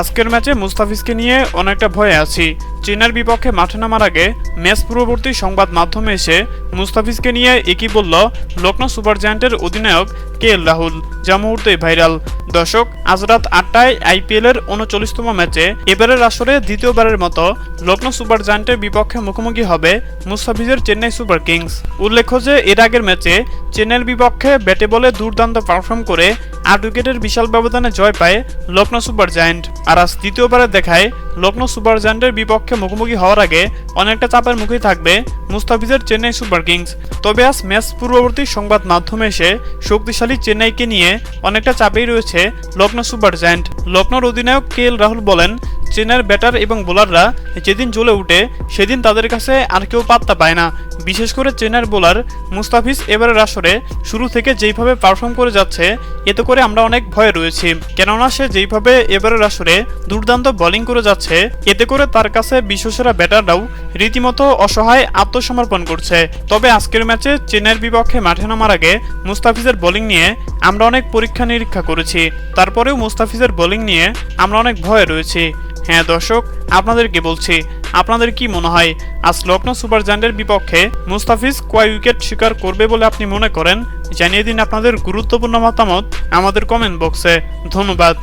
আজকের ম্যাচে মুস্তাফিজকে নিয়ে অনেকটা ভয়ে আছি। চীনের বিপক্ষে মাঠে নামার আগে ম্যাচ পূর্ববর্তী সংবাদ মাধ্যমে এসে মুস্তাফিজকে নিয়ে একই বলল লখনৌ সুপার জায়ান্টের অধিনায়ক কে এল রাহুল, যা মুহূর্তেই ভাইরাল। দর্শক, আজ রাত আটটায় আইপিএল এর উনচল্লিশতম ম্যাচে এবারের আসরে দ্বিতীয়বারের মতো লখনৌ সুপার জায়ান্টের বিপক্ষে মুখোমুখি হবে মুস্তাফিজের চেন্নাই সুপার কিংস। উল্লেখ্য যে, এর আগের ম্যাচে চেন্নাইয়ের বিপক্ষে ব্যাটে বলে দুর্দান্ত পারফর্ম করে আট উইকেটের বিশাল ব্যবধানে জয় পায় লখনৌ সুপার জায়ান্ট। আর আজ দ্বিতীয়বারের দেখায় লখনৌ সুপার জায়ান্টের বিপক্ষে মুখোমুখি হওয়ার আগে অনেকটা চাপের মুখেই থাকবে মুস্তাফিজের চেন্নাই সুপার কিংস। তবে আজ ম্যাচ পূর্ববর্তী সংবাদ মাধ্যমে এসে শক্তিশালী চেন্নাইকে নিয়ে অনেকটা চাপেই রয়েছে লখনৌ সুপার জায়ান্ট। লখনৌর অধিনায়ক কে এল রাহুল বলেন, চেন্নাইয়ের ব্যাটার এবং বোলাররা যেদিন জ্বলে উঠে, সেদিন তাদের কাছে আর কেউ পাত্তা পায় না। বিশেষ করে চেন্নাইয়ের বোলার মুস্তাফিজ এবারের আসরে শুরু থেকে যেইভাবে পারফর্ম করে যাচ্ছে, এতে করে আমরা অনেক ভয়ে রয়েছি। কেননা সে যেইভাবে এবারের আসরে দুর্দান্ত বোলিং করে যাচ্ছে, এতে করে তার কাছে বিশ্বসেরা ব্যাটাররাও রীতিমতো অসহায় আত্মসমর্পণ করছে। তবে আজকের ম্যাচে চেন্নাইয়ের বিপক্ষে মাঠে নামার আগে মুস্তাফিজের বোলিং নিয়ে আমরা অনেক পরীক্ষা নিরীক্ষা করেছি। তারপরেও মুস্তাফিজের বোলিং নিয়ে আমরা অনেক ভয়ে রয়েছি। হ্যাঁ দর্শক, আপনাদেরকে বলছি আপনাদের কি মনে হয়, আজ লখনৌ সুপার জায়ান্টের বিপক্ষে মুস্তাফিজ কয় উইকেট শিকার করবে বলে আপনি মনে করেন? জানিয়ে দিন আপনাদের গুরুত্বপূর্ণ মতামত আমাদের কমেন্ট বক্সে ধন্যবাদ।